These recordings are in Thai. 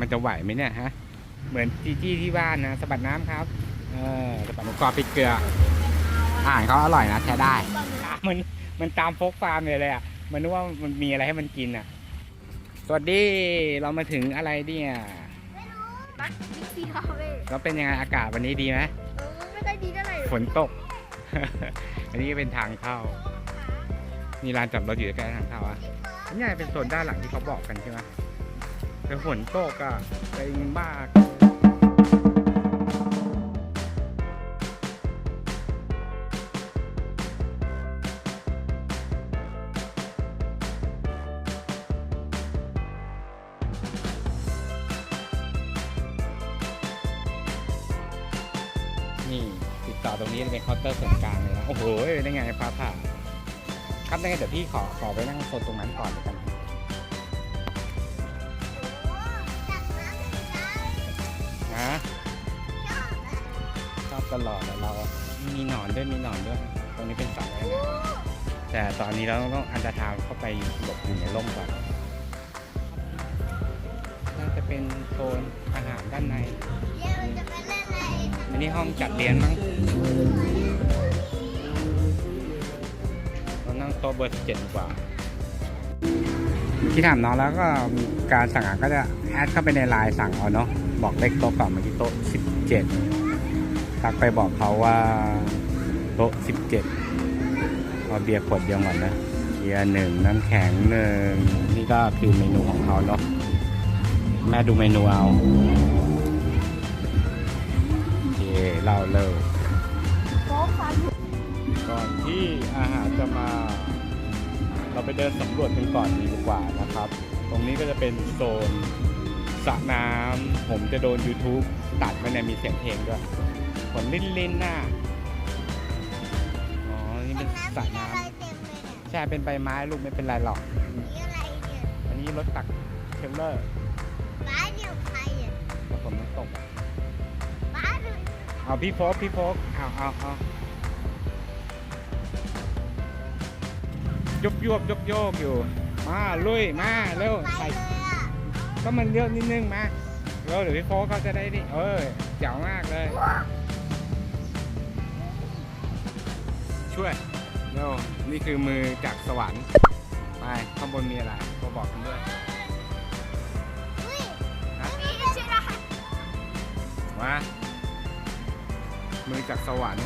มันจะไหวไหมเนี่ยฮะ เหมือนจีจี้ที่บ้านนะสะบัดน้ำครับ เออสะบัดหมูกรอบพริกเกลือ อาหารเขาอร่อยนะแท้ได้ มันมันตามโฟกฟาร์มเลยเลยอะ มันนึกว่ามันมีอะไรให้มันกินอะ สวัสดีเรามาถึงอะไรเนี่ยบัสบิ๊กซีคาเฟ่แล้วเป็นยังไงอากาศวันนี้ดีไหมเออไม่ค่อยดีเท่าไหร่ฝนตก อันนี้ก็เป็นทางเข้า มีลานจอดรถอยู่ใกล้ทางเข้าอะนี่ไงเป็นโซนด้านหลังที่เขาบอกกันใช่ไหม แต่ฝนตกอะไปมากนี่ติดต่อตรงนี้เป็นเคาน์เตอร์ส่วนกลางเลยนะ โอ้โหได้ไงฟ้าผ่าครับได้ไงเดี๋ยวพี่ขอขอไปนั่งโซนตรงนั้นก่อนแล้วกัน ตลอดเลยเราอะมีหนอนด้วยมีหนอนด้วย ตรงนี้เป็นสระว่ายน้ำแต่ตอนนี้เราต้องอันตรธานเข้าไปหลบอยู่ในร่มก่อนน่าจะเป็นโซนอาหารด้านในอันนี้ห้องจัดเรียนมั้งเรานั่งโต๊ะเบอร์เจ็ดกว่า ที่ถามน้องแล้วก็การสั่งอาหารก็จะแอดเข้าไปในไลน์สั่งเอาเนาะบอกเลขโต๊ะก่อนเมื่อกี้โต๊ะสิบเจ็ด ทักไปบอกเขาว่าโต๊ะสิบเจ็ดเอาเบียร์ขวดเดียวก่อนนะเบียร์หนึ่งน้ำแข็งหนึ่งนี่ก็คือเมนูของเขาเนาะแม่ดูเมนูเอาโอเคเล่าเลิกก่อนที่อาหารจะมา เราไปเดินสำรวจกันก่อนดีกว่านะครับ ตรงนี้ก็จะเป็นโซนสระน้ำผมจะโดน YouTube ตัดไว้ในมีเสียงเพลงด้วย ฝนลิ้นลิ้นหน้าอ๋อ นี่เป็นสระน้ำใช่ เป็นใบไม้ลูกไม่เป็นไรหรอก อันนี้รถตักเทรลเลอร์แต่ฝนมันตกอะเอาพี่โฟกพี่โฟกเอาเอาเอายกยวบยกโยกอยู่ มาลุยมาเร็วใส่ก็มันเยอะนิดนึงมาเร็วเดี๋ยวพี่โฟกเขาจะได้นี่เออเจ๋วมากเลย ช่วยเร็วนี่คือมือจากสวรรค์ไปข้างบนมีอะไรก็บอกกันด้วยมามือจากสวรรค์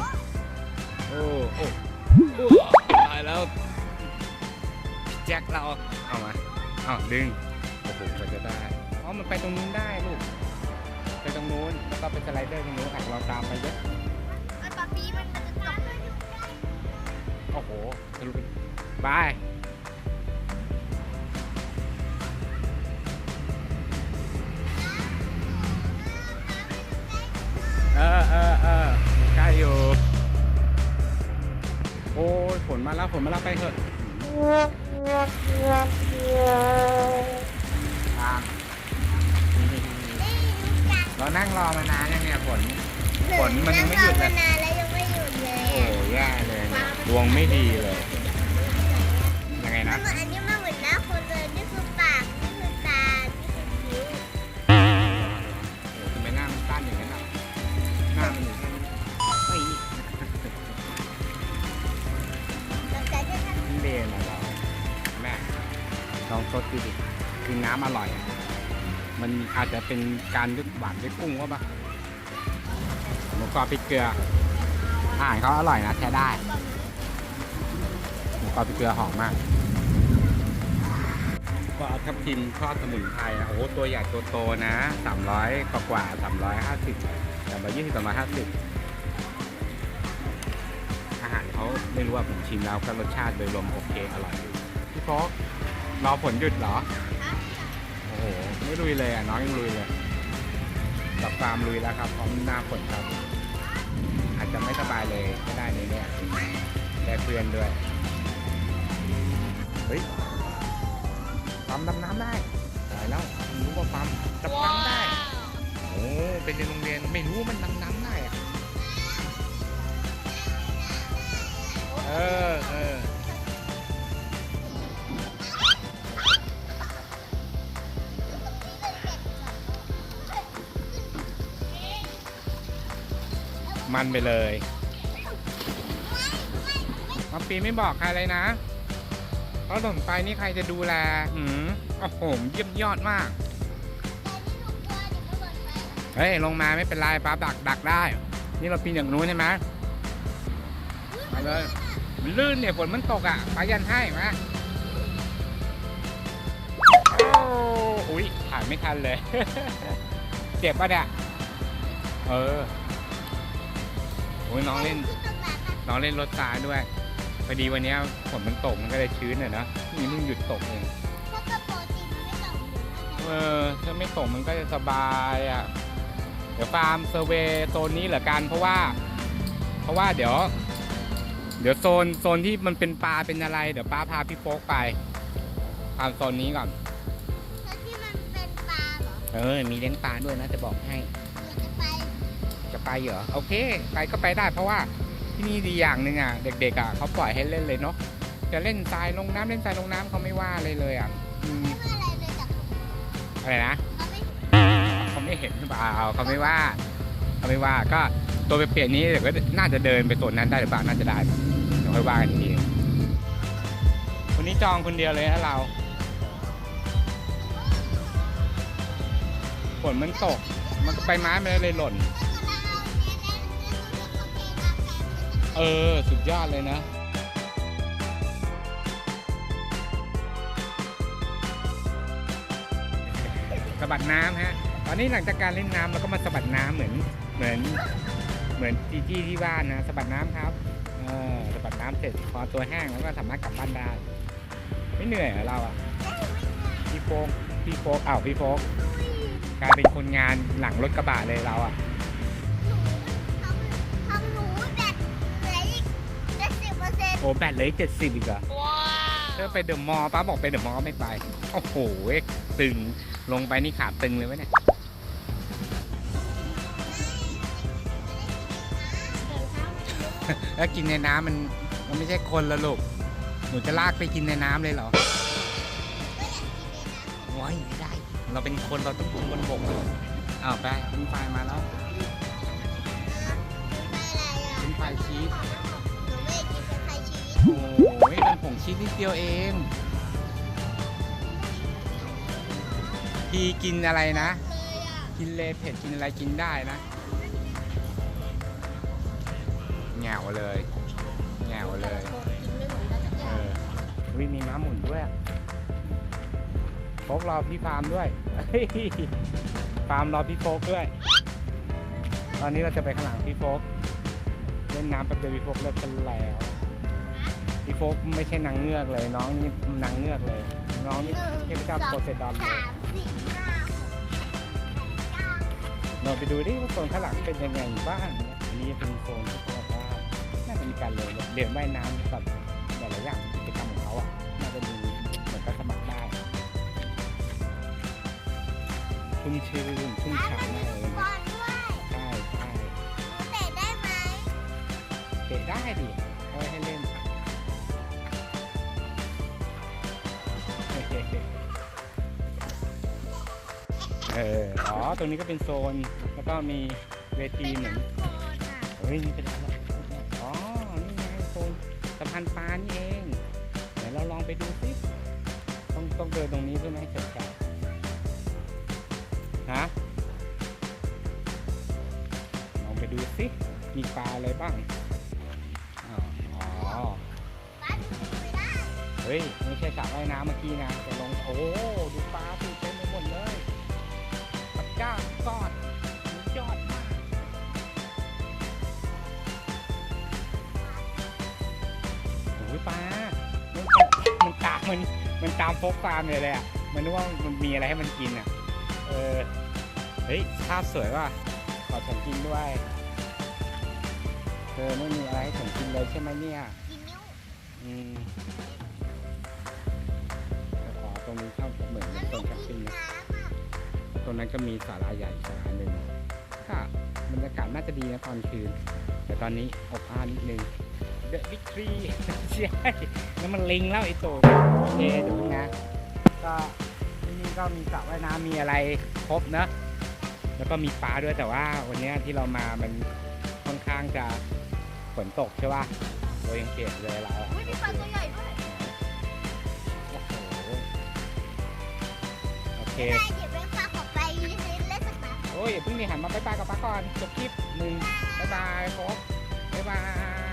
โอ้โอ้โอ้ตายแล้วพี่แจ็คเราเอามาเอาดึงโอ้โหก็จะได้อ๋อมันไปตรงนู้นได้ลูกไปตรงนู้นแล้วก็ไปสไลเดอร์ตรงนู้นอะเราตามไปเยอะ โอ้โหทะลุไปบายเออเออเออใกล้อยู่ โอ้ยฝนมาแล้วฝนมาแล้วไปเถอะตามเรานั่งรอมานานยังเนี่ยฝนฝนมันยังไม่หยุดเลย เลยโอ้แย่เลยดวงไม่ดีเลย ยังไงนะ อันนี้มันเหมือนหน้าคนเลยนี่คือปากนี่คือตา นี่คือคิ้วโอ้ทำไมหน้ามันตั้นอย่างนั้นอะหน้ามันอยู่แค่นี้เฮ้ยแต่แต่ที่ท่านมันเดนอะเราแม่ลองซดดูดิคือน้ำอร่อยอะมันอาจจะเป็นการด้วยหวานด้วยกุ้งว่าปะหมูกรอบพริกเกลือ อาหารเขาอร่อยนะ แท้ได้หมูกรอบพริกเกลือหอมมากก็เอาทับทิมทอดสมุนไพรนะโอ้โหตัวใหญ่ตัวโตนะ300กว่ากว่า350 320 350 อาหารเขาไม่รู้ว่าผมชิมแล้วก็รสชาติโดยรวมโอเคอร่อยพี่โฟกรอผลหยุดเหรอ โอ้โห ไม่ลุยเลยอะ น้องยังลุยเลยกับฟาร์มลุยแล้วครับพร้อมหน้าฝนครับ จจะไม่สบายเลยก็ได้ในเนี่ยได้เพื่อนด้วย เฮ้ยฟาร์มดำน้ำได้ตายแล้วรู้ว่าฟาร์มดำน้ำได้ โอ้เป็นในโรงเรียนไม่รู้ว่ามันดำน้ำ มันไปเลยมาปีไม่บอกใครเลยนะเพราะหล่นไปนี่ใครจะดูแลหืมโอ้โหเยี่ยมยอดมาก เฮ้ย ลงมาไม่เป็นไรป้าดักดักได้ นี่เราปีนอย่างนู้นใช่ไหมมาเลยมันลื่นเนี่ยฝนมันตกอะป้ายันให้มาโอ้อุ้ยถ่ายไม่ทันเลย เจ็บปะเนี่ย เออ โอ้ยน้องเล่น น้องเล่นรถตาด้วยพอดีวันเนี้ยฝนมันตกมันก็เลยชื้นอะนะนี่มึงหยุดตกเองเออถ้าไม่ตกมันก็จะสบายอะเดี๋ยวฟาร์มเซอร์เวย์โซนนี้เหลือกันเพราะว่า เพราะว่าเดี๋ยว เดี๋ยวโซนโซนที่มันเป็นปลาเป็นอะไร เดี๋ยวป้าพาพี่โฟกไปฟาร์มโซนนี้ก่อนเออมีเลี้ยงปลาด้วยนะจะบอกให้ ไปเหรอ โอเคไปก็ไปได้เพราะว่าที่นี่ดีอย่างหนึ่งอะ เด็กๆอะเขาปล่อยให้เล่นเลยเนาะ จะเล่นทรายลงน้ำเล่นทรายลงน้ำเขาไม่ว่าเลยเลยอะอะไรนะเขาไม่เห็นหรือเปล่าเขาไม่ว่าเขาไม่ว่าก็ตัวเปลี่ยนนี้เดี๋ยวก็น่าจะเดินไปส่วนนั้นได้หรือเปล่าน่าจะได้เดี๋ยวค่อยว่ากันอีกทีวันนี้จองคนเดียวเลยนะเราฝนมันตก มันก็ไปไม้มันเลยหล่น เออ สุดยอดเลยนะสะบัดน้ำฮะ ตอนนี้หลังจากการเล่นน้ำเราก็มาสะบัดน้ำเหมือนเหมือนเหมือนจีจี้ที่บ้านนะสะบัดน้ำครับเออสะบัดน้ำเสร็จพอตัวแห้งแล้วก็สามารถกลับบ้านได้ ไม่เหนื่อยเหรอเราอะพี่โฟกพี่โฟกอ้าวพี่โฟกกลายเป็นคนงานหลังรถกระบะเลยเราอะ โอ้แบตเหลยเจ็ดสิบอีกเหรอเธอไปเดอะมอลล์ป้าบอกไปเดอะมอลล์ไม่ไป โอ้โหตึงลงไปนี่ขาตึงเลยวะเนี่ยแล้วกินในน้ำมันมันไม่ใช่คนละลูกหนูจะลากไปกินในน้ำเลยเหรอว้ายไม่ได้ เราเป็นคนเราต้องกินบนบกอ้าวไปเป็นไฟมาแล้วเป็นไฟชีส โอ้ยเป็นผงชีสนิดเดียวเอง พี่กินอะไรนะ กินเลเผ็ดกินอะไรกินได้นะแง่วเลยแง่วเลยเออวิมีน้ำหมุนด้วยโฟกรอพี่ฟาร์มด้วยเฮ้ยฟาร์มรอพี่โฟกด้วย ตอนนี้เราจะไปข้างหลังพี่โฟกเล่นน้ำแป๊บเดียวพี่โฟกเลิกกันแล้ว พี่โฟกไม่ใช่นางเงือกเลย น้องนี่นางเงือกเลย น้องนี่เทพเจ้าโพไซดอนเลยเราไปดูดิว่าโซนข้างหลังเป็นยังไงบ้างเนี่ยอันนี้เป็นโซนที่เขาบอกว่าน่าจะมีการเรียนเรียนว่ายน้ำกับหลายๆอย่างกิจกรรมของเขาอะน่าจะมีเหมือนกับสมัครได้ชุ่มชื่นชุ่มฉ่ำมากเลยนะใช่ใช่ เตะได้ดิเอาไว้ให้เล่น เอออ๋อตรงนี้ก็เป็นโซน แล้วก็มีเวทีเหมือนเฮ้ยนี่เป็นอะไรอ๋อ นี่ไงโซนสะพานปลานี่เองเดี๋ยวเราลองไปดูสิต้องต้องเดินตรงนี้ใช่ไหมเฉิดฉายฮะลองไปดูสิมีปลาอะไรบ้างอ๋อเฮ้ย ไม่ใช่สระว่ายน้ำเมื่อกี้นะแต่ลงโอ้ มันตามมันตามฟกฟาร์มเลยเลยอะ มันนึกว่ามันมีอะไรให้มันกินอะ เออ เฮ้ยภาพสวยว่ะ ขอฉันกินด้วยเธอไม่มีอะไรให้ฉันกินเลยใช่ไหมเนี่ยอืมแต่ขอตรงนี้เข้าเหมือนเป็นโซนแคมปิ้งนะตรงนั้นก็มีศาลาใหญ่ศาลาหนึ่งค่ะบรรยากาศน่าจะดีนะตอนคืน แต่ตอนนี้อบอ้าวนิดนึง The Victory ใช่นั่นมันลิงแล้วไอ้โตโอเคเดี๋ยวนะก็ที่นี่ก็มีสระว่ายน้ำมีอะไรครบนะ แล้วก็มีปลาด้วยแต่ว่าวันเนี้ยที่เรามามันค่อนข้างจะฝนตกใช่ป่ะตัวยังเปียกเลยเราอะอุ้ยมีปลาตัวใหญ่ด้วยโอ้โหโอเคไปเดี๋ยวแม่ปลาขอไปเล่นสักหน่อยโอ้ยอย่าเพิ่งมีหันมาไปปลายกับปลาก่อนจบคลิปหนึ่งบ๊ายบายโฟกบ๊ายบาย